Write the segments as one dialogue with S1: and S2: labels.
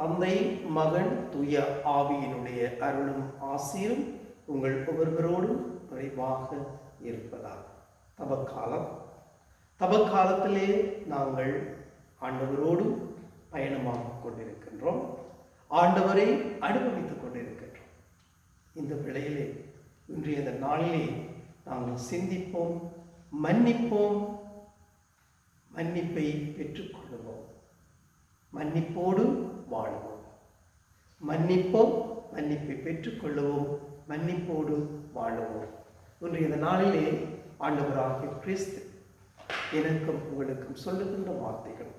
S1: தந்தை மகன் துய ஆவியினுடைய அருளும் ஆசியும் உங்கள் ஒவ்வொருவரோடும் குறைவாக இருப்பதாக. தபக்காலம். தபக்காலத்திலே நாங்கள் ஆண்டவரோடும் பயணமாக கொண்டிருக்கின்றோம். ஆண்டவரை அனுபவித்துக் கொண்டிருக்கின்றோம். இந்த வேளையிலே இன்றைய இந்த நாளிலே நாங்கள் சிந்திப்போம் மன்னிப்போம் மன்னிப்பை பெற்றுக்கொள்வோம் மன்னிப்போடு வாழுவோம். மன்னிப்போம் மன்னிப்பை பெற்றுக்கொள்ளுவோம் மன்னிப்போடு வாழுவோம். இன்றைய இந்த நாளிலே ஆண்டவராகிய கிறிஸ்து எனக்கும் உங்களுக்கும் சொல்லுகின்ற வார்த்தைகள்.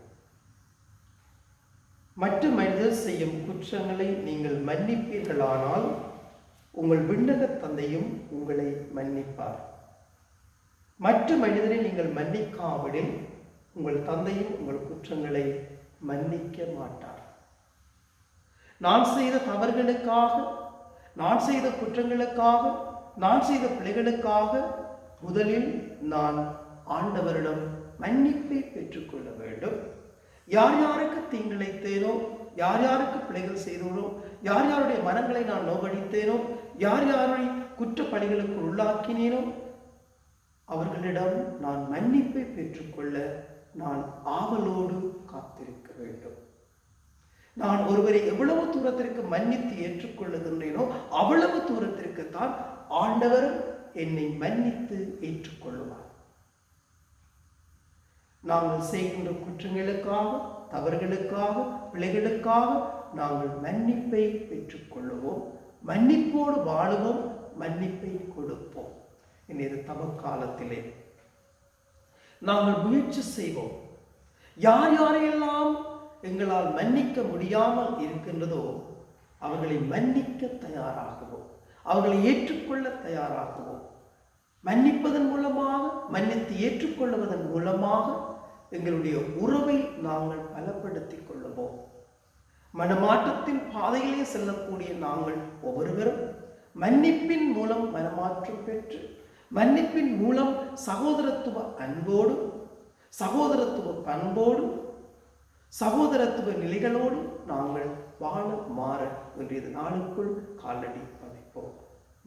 S1: மற்ற மனிதர் செய்யும் குற்றங்களை நீங்கள் மன்னிப்பீர்களானால் உங்கள் விண்ணக தந்தையும் உங்களை மன்னிப்பார். மற்ற மனிதரை நீங்கள் மன்னிக்காவிடில் உங்கள் தந்தையும் உங்கள் குற்றங்களை மன்னிக்க மாட்டார் நான் செய்த தவறுகளுக்காக நான் செய்த குற்றங்களுக்காக நான் செய்த பிழைகளுக்காக முதலில் நான் ஆண்டவரிடம் மன்னிப்பை பெற்றுக்கொள்ள வேண்டும். யார் யாருக்கு தீங்கிழைத்தேனோ யார் யாருக்கு பிழைகள் செய்தோனோ யார் யாருடைய மனங்களை நான் நோகடித்தேனோ யார் யாரை குற்றப்பணிகளுக்கு உள்ளாக்கினேனோ அவர்களிடம் நான் மன்னிப்பை பெற்றுக்கொள்ள நான் ஆவலோடு காத்திருக்க வேண்டும். நான் ஒருவரை எவ்வளவு தூரத்திற்கு மன்னித்து ஏற்றுக்கொள்ளுகின்றேனோ அவ்வளவு தூரத்திற்கு தான் ஆண்டவர் என்னை மன்னித்து ஏற்றுக்கொள்ளுவார். நாங்கள் செய்கின்ற குற்றங்களுக்காக தவறுகளுக்காக பிழைகளுக்காக நாங்கள் மன்னிப்பை பெற்றுக்கொள்ளுவோம். மன்னிப்போடு வாழுவோம் மன்னிப்பை கொடுப்போம். இன்றைய தவக்காலத்திலே நாங்கள் முயற்சி செய்வோம். யார் யாரையெல்லாம் எங்களால் மன்னிக்க முடியாமல் இருக்கின்றதோ அவர்களை மன்னிக்க தயாராகுவோம். அவர்களை ஏற்றுக்கொள்ள தயாராகுவோம். மன்னிப்பதன் மூலமாக மன்னித்து ஏற்றுக்கொள்வதன் மூலமாக எங்களுடைய உறவை நாங்கள் பலப்படுத்திக் கொள்ளுவோம். மனமாற்றத்தின் பாதையிலே செல்லக்கூடிய நாங்கள் ஒவ்வொருவரும் மன்னிப்பின் மூலம் மனமாற்றம் பெற்று மன்னிப்பின் மூலம் சகோதரத்துவ அன்போடும் சகோதரத்துவ பண்போடும் சகோதரத்துவ நிலைகளோடும் நாங்கள் வாழ மாற இன்றைய நாளுக்குள் காலடி பதிப்போம்.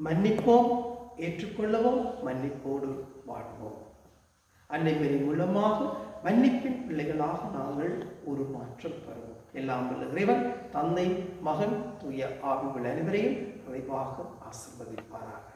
S1: மன்னிப்போம் ஏற்றுக்கொள்ளவும் மன்னிப்போடு வாழ்வோம். அன்னைவரி மூலமாக மன்னிப்பின் பிள்ளைகளாக நாங்கள் ஒரு மாற்றம் பெறுவோம். எல்லாம் உள்ள இறைவன் தந்தை மகன் தூய ஆவிகள் அனைவரையும் விரைவாக ஆசிர்வதிப்பாராக.